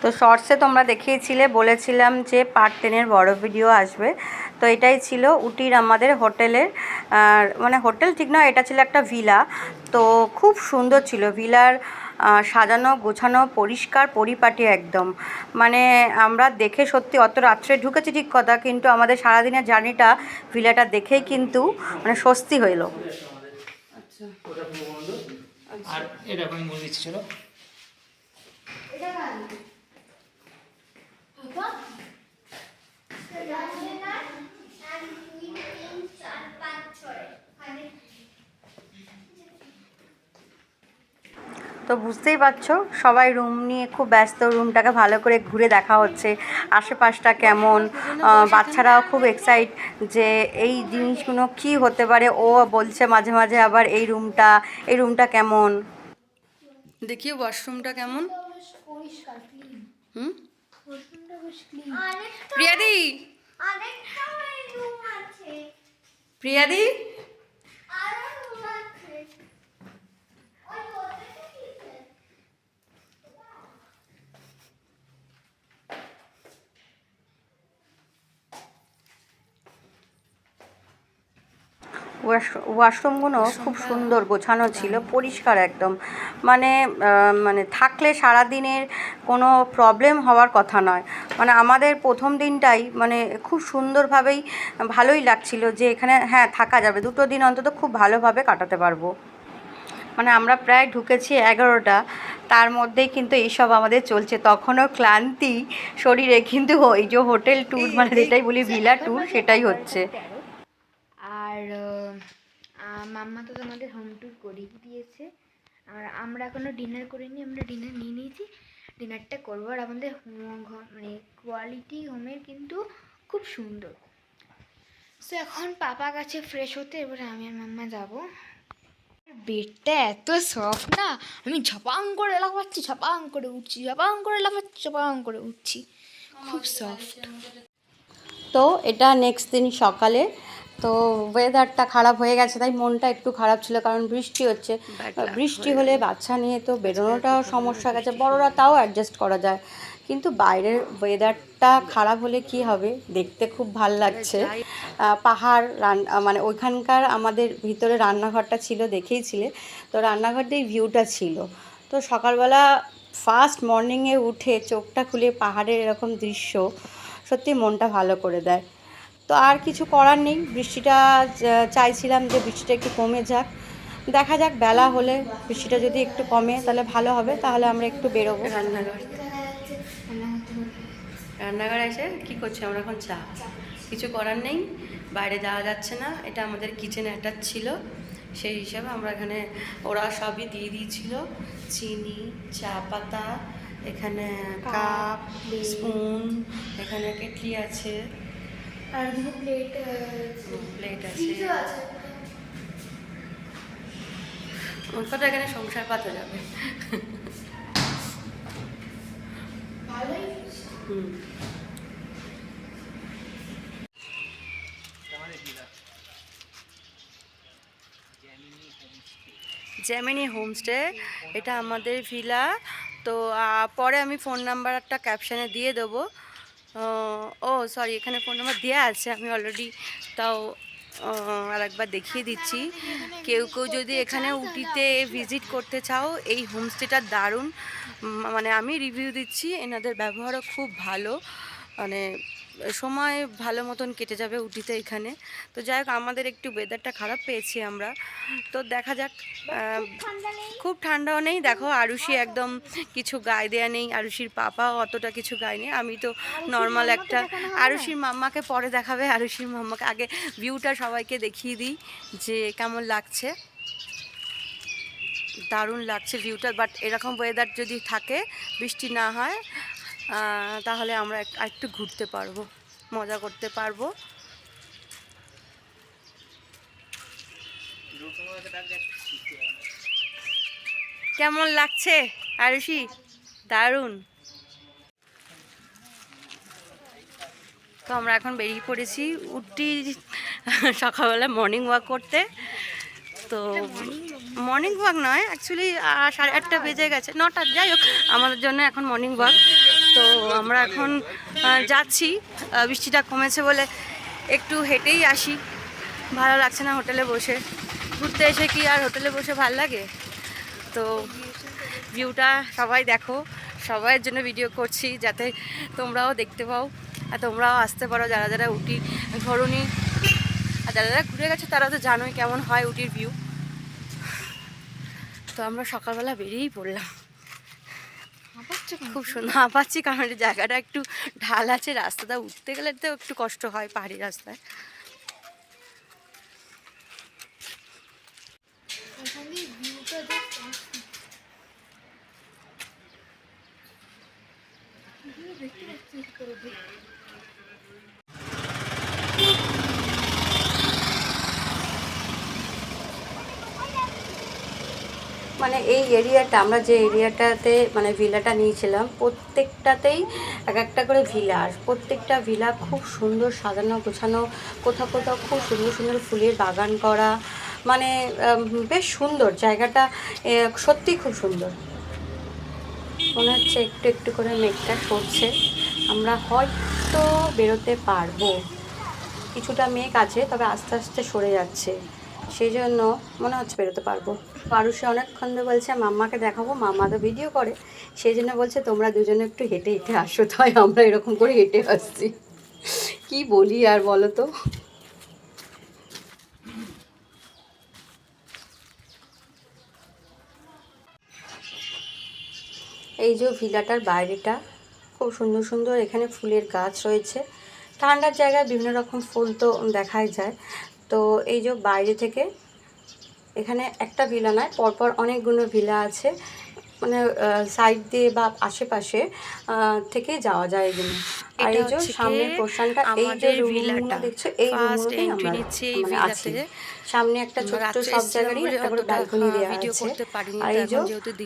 তো শর্টসে তোমরা দেখিয়েছিলে বলেছিলাম যে পার্ট টেনের বড় ভিডিও আসবে। তো এটাই ছিল উটির আমাদের হোটেলের মানে হোটেল ঠিক নয় এটা ছিল একটা ভিলা তো খুব সুন্দর ছিল ভিলার সাজানো গোছানো পরিষ্কার পরিপাটি একদম। মানে আমরা দেখে সত্যি অত রাত্রে ঢুকেছি ঠিক কথা কিন্তু আমাদের সারাদিনের জার্নিটা ভিলাটা দেখেই কিন্তু মানে স্বস্তি হইল। আচ্ছা। আর এরকম আমি বলে দিচ্ছি চলো। তো বুঝতেই পারছ সবাই রুম নিয়ে খুব ব্যস্ত রুমটাকে ভালো করে ঘুরে দেখা হচ্ছে আশেপাশটা কেমন বাচ্চারাও খুব এক্সাইট যে এই জিনিসগুলো কি হতে পারে ও বলছে মাঝে মাঝে আবার এই রুমটা এই রুমটা কেমন? দেখি ওয়াশরুমটা কেমন? হুম? প্রিয়াদি। প্রিয়াদি আরও রুম আছে ওই ওটাতে কি আছে? ওয়াশ- ওয়াশরুমগুলো খুব সুন্দর। গোছানো ছিল পরিষ্কার একদম। মানে মানে থাকলে সারা দিনের কোনো প্রবলেম হওয়ার কথা নয়। মানে আমাদের প্রথম দিনটাই মানে খুব সুন্দরভাবেই ভালোই লাগছিল যে এখানে হ্যাঁ থাকা যাবে। দুটো দিন অন্তত খুব ভালোভাবে কাটাতে পারব। মানে আমরা প্রায় ঢুকেছি এগারোটা তার মধ্যেই কিন্তু এইসব আমাদের চলছে। তখনও ক্লান্তি শরীরে কিন্তু ওই যে হোটেল ট্যুর মানে যেটাই বলি ভিলা ট্যুর সেটাই হচ্ছে। আর মাম্মা তো তোমাদের হোম ট্যুর করিয়ে দিয়েছে। আর আমরা এখনও ডিনার করিনি আমরা ডিনার নিয়ে নিয়েছি। ডিনারটা করব আর আমাদের মানে কোয়ালিটি হোমের কিন্তু খুব সুন্দর। সো এখন পাপা কাছে ফ্রেশ হতে এবারে আমি আর মাম্মা যাব। বেডটা এত সফট না আমি ঝপাং করে লাফাচ্ছি ঝপাং করে উঠছি ঝপাং করে লাফাচ্ছি ঝপাং করে উঠছি। খুব সফট তো এটা নেক্সট দিন সকালে তো ওয়েদারটা খারাপ হয়ে গেছে তাই মনটা একটু খারাপ ছিল কারণ বৃষ্টি হচ্ছে। বৃষ্টি হলে বাচ্চা নিয়ে তো বেরোনোটাও সমস্যা গেছে বড়রা তাও অ্যাডজাস্ট করা যায়। কিন্তু বাইরের ওয়েদারটা খারাপ হলে কি হবে? দেখতে খুব ভালো লাগছে। পাহাড় রান মানে ওইখানকার আমাদের ভিতরে রান্নাঘরটা ছিল দেখেইছিলে তো রান্নাঘর দিয়ে ভিউটা ছিল। তো সকালবেলা ফার্স্ট মর্নিংয়ে উঠে চোখটা খুলে পাহাড়ের এরকম দৃশ্য সত্যি মনটা ভালো করে দেয়। তো আর কিছু করার নেই। বৃষ্টিটা চাইছিলাম যে বৃষ্টিটা একটু কমে যাক। দেখা যাক বেলা হলে বৃষ্টিটা যদি একটু কমে তাহলে ভালো হবে। তাহলে আমরা একটু বেরোবো। রান্নাঘর। রান্নাঘর এসে কি করছি? আমরা এখন চা। কিছু করার নেই। বাইরে যাওয়া যাচ্ছে না। এটা আমাদের কিচেন অ্যাটাচ ছিল। সেই হিসাবে আমরা এখানে ওরা সবই দিয়ে দিয়েছিল। চিনি চা পাতা এখানে কাপ স্পুন এখানে কেটলি আছে। আর এখানে প্লেট প্লেট আছে। ওর কথা এখানে সংসার পাতা যাবে। হুম। জ্যামিনি হোমস্টে এটা আমাদের ভিলা তো পরে আমি ফোন নাম্বারটা ক্যাপশনে দিয়ে দেবো। ও সরি এখানে ফোন নাম্বার দেওয়া আছে, আমি অলরেডি তাও আর একবার দেখিয়ে দিচ্ছি। কেউ কেউ যদি এখানে উটিতে ভিজিট করতে চাও, এই হোমস্টেটা দারুণ। মানে আমি রিভিউ দিচ্ছি, এনাদের ব্যবহারও খুব ভালো। মানে সময় ভালো মতন কেটে যাবে উটিতে এখানে। তো যাই হোক, আমাদের একটু ওয়েদারটা খারাপ পেয়েছি আমরা। তো দেখা যাক খুব ঠান্ডাও নেই। দেখো, আরুষি একদম কিছু গায়ে দেয়া নেই। আরুষির পাপাও অতটা কিছু গায়ে নেই। আমি তো নর্মাল একটা আরুষির মাম্মাকে পরে দেখাবে, আরুষির মাম্মাকে। আগে ভিউটা সবাইকে দেখিয়ে দিই যে কেমন লাগছে। দারুণ লাগছে ভিউটা বাট এরকম ওয়েদার যদি থাকে, বৃষ্টি না হয় তাহলে আমরা এক- আরেকটু ঘুরতে পারব। মজা করতে পারব। কেমন লাগছে, আরুষি? দারুণ। তো আমরা এখন বেরিয়ে পড়েছি উটি সকালবেলা মর্নিং ওয়াক করতে। তো মর্নিং ওয়াক নয় অ্যাকচুয়ালি সাড়ে আটটা বেজে গেছে, নটা, যাই হোক, আমাদের জন্য এখন মর্নিং ওয়াক তো আমরা এখন যাচ্ছি। বৃষ্টিটা কমেছে বলে একটু হেঁটেই আসি। ভালো লাগছে না হোটেলে বসে। ঘুরতে এসে কি আর হোটেলে বসে ভালো লাগে? তো ভিউটা সবাই দেখো। সবাইয়ের জন্য ভিডিও করছি যাতে তোমরাও দেখতে পাও। আর তোমরাও আসতে পারো যারা যারা উটি ঘরুনি আর যারা যারা ঘুরে গেছে তারা তো জানোই কেমন হয় উটির ভিউ তো আমরা সকালবেলা বেরিয়েই পড়লাম। খুব সুন্দর না পাচ্ছি কারণ জায়গাটা একটু ঢাল আছে, রাস্তাটা উঠতে গেলে তো একটু কষ্ট হয় পাহাড়ি রাস্তায়। দেখতে পাচ্ছিস মানে এই এরিয়াটা আমরা যে এরিয়াটাতে মানে ভিলাটা নিয়েছিলাম প্রত্যেকটাতেই এক একটা করে ভিলা। আর প্রত্যেকটা ভিলা খুব সুন্দর সাজানো গোছানো কোথাও কোথাও খুব সুন্দর সুন্দর ফুলের বাগান করা। মানে বেশ সুন্দর। জায়গাটা এ, সত্যিই খুব সুন্দর। মনে হচ্ছে একটু একটু করে মেঘটা সরছে। আমরা হয়তো বেরোতে পারব। কিছুটা মেঘ আছে তবে আস্তে আস্তে সরে যাচ্ছে। সেই জন্য মনে হচ্ছে বেরোতে পারব। পারুষে অনেকক্ষণ ধরে বলছে, মাম্মাকে দেখাবো, মাম্মা তো ভিডিও করে। সেই জন্য বলছে, তোমরা দুজনে একটু হেঁটে হেঁটে আসো, তাই আমরা এরকম করে হেঁটে আসছি। কি বলি আর বলো তো? এই যে ভিলাটার বাইরেটা, খুব সুন্দর সুন্দর এখানে ফুলের গাছ রয়েছে। ঠান্ডার জায়গায় বিভিন্ন রকম ফুল তো দেখাই যায়। তো এই যে বাইরে থেকে এখানে একটা ভিলা নয়, পরপর অনেকগুলো ভিলা আছে। মানে সাইড দিয়ে বা আশেপাশে থেকে যাওয়া যায় এগুলো। আর এই যে সামনের পোর্শনটা এই যে দেখছ এই আমরা মানে আছি। সামনে একটা ছোট্ট সব জায়গারই একটা করে ব্যালকনি দেওয়া আছে। আর এই যে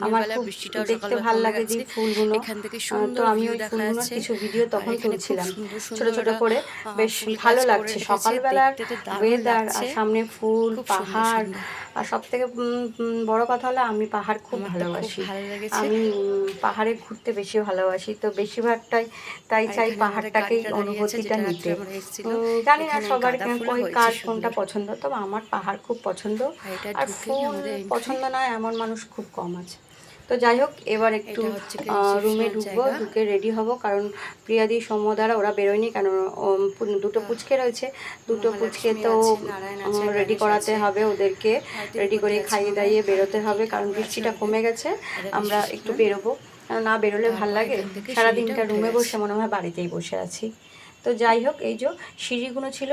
আমার খুব দেখতে ভালো লাগে যে ফুলগুলো তো আমি ওই কিছু ভিডিও তখন তুলছিলাম। ছোট ছোট করে বেশ ভালো লাগছে। সকালবেলার ওয়েদার আর সামনে ফুল পাহাড় আর সব থেকে বড় কথা হলো আমি পাহাড় খুব ভালোবাসি। আমি পাহাড়ে ঘুরতে বেশি ভালোবাসি। তো বেশিরভাগটাই তাই চাই পাহাড়টাকে অনুভূতিটা নিতে। জানি না সবার কার ফোনটা পছন্দ তবে আমার পাহাড় খুব পছন্দ। আর ফুল পছন্দ নয় এমন মানুষ খুব কম আছে। তো যাই হোক এবার একটু রুমে ঢুকবো ঢুকে রেডি হব কারণ প্রিয়াদি সৌম্য দ্বারা ওরা বেরোয়নি কেন দুটো পুচকে রয়েছে। দুটো পুচকে তো রেডি করাতে হবে ওদেরকে রেডি করে খাইয়ে দাইয়ে বেরোতে হবে কারণ বৃষ্টিটা কমে গেছে। আমরা একটু বেরোবো। না বেরোলে ভালো লাগে? সারাদিনটা রুমে বসে মনে হয় বাড়িতেই বসে আছি। তো যাই হোক এই যে সিঁড়িগুলো ছিল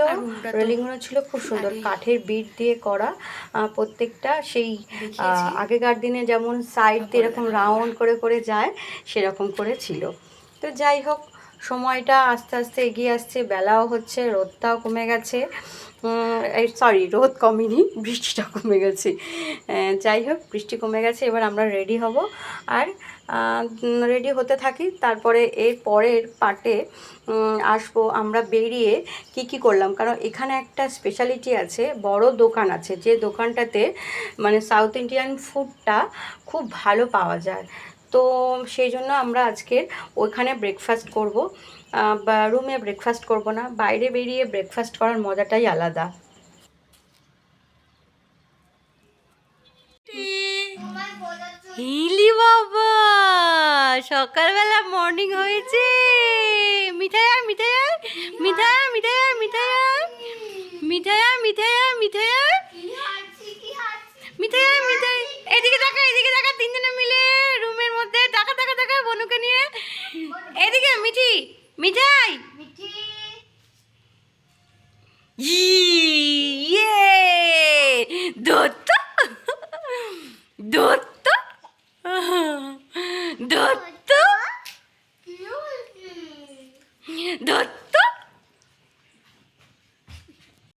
রেলিংগুলো ছিল খুব সুন্দর। কাঠের বিট দিয়ে করা প্রত্যেকটা সেই আগেকার দিনে যেমন সাইড দিয়ে এরকম রাউন্ড করে করে যায় সেরকম করে ছিল। তো যাই হোক সময়টা আস্তে আস্তে এগিয়ে আসছে বেলাও হচ্ছে রোদটাও কমে গেছে। সরি রোদ কমেনি, বৃষ্টিটা কমে গেছে। যাই হোক, বৃষ্টি কমে গেছে, এবার আমরা রেডি হব। আর রেডি হতে থাকি, তারপরে এর পরের পার্টে আসব আমরা বেরিয়ে কি কি করলাম। কারণ এখানে একটা স্পেশালিটি আছে, বড় দোকান আছে, যে দোকানটাতে মানে সাউথ ইন্ডিয়ান ফুডটা খুব ভালো পাওয়া যায়। তো সেই জন্য আমরা আজকের ওইখানে ব্রেকফাস্ট করব। বা রুমে ব্রেকফাস্ট করব না, বাইরে বেরিয়ে ব্রেকফাস্ট করার মজাটাই আলাদা। হিলি বাবা, সকালবেলা মর্নিং হয়েছে। মিঠাই আর মিঠাই আর মিঠাই আর মিঠাই আর মিঠাই আর মিঠাই এদিকে দেখা এদিকে দেখা তিনজনে মিলে রুমের মধ্যে। দেখা দেখা দেখা বনুকে নিয়ে। এদিকে মিঠি মিঠাই। মিঠি। ইয়ে।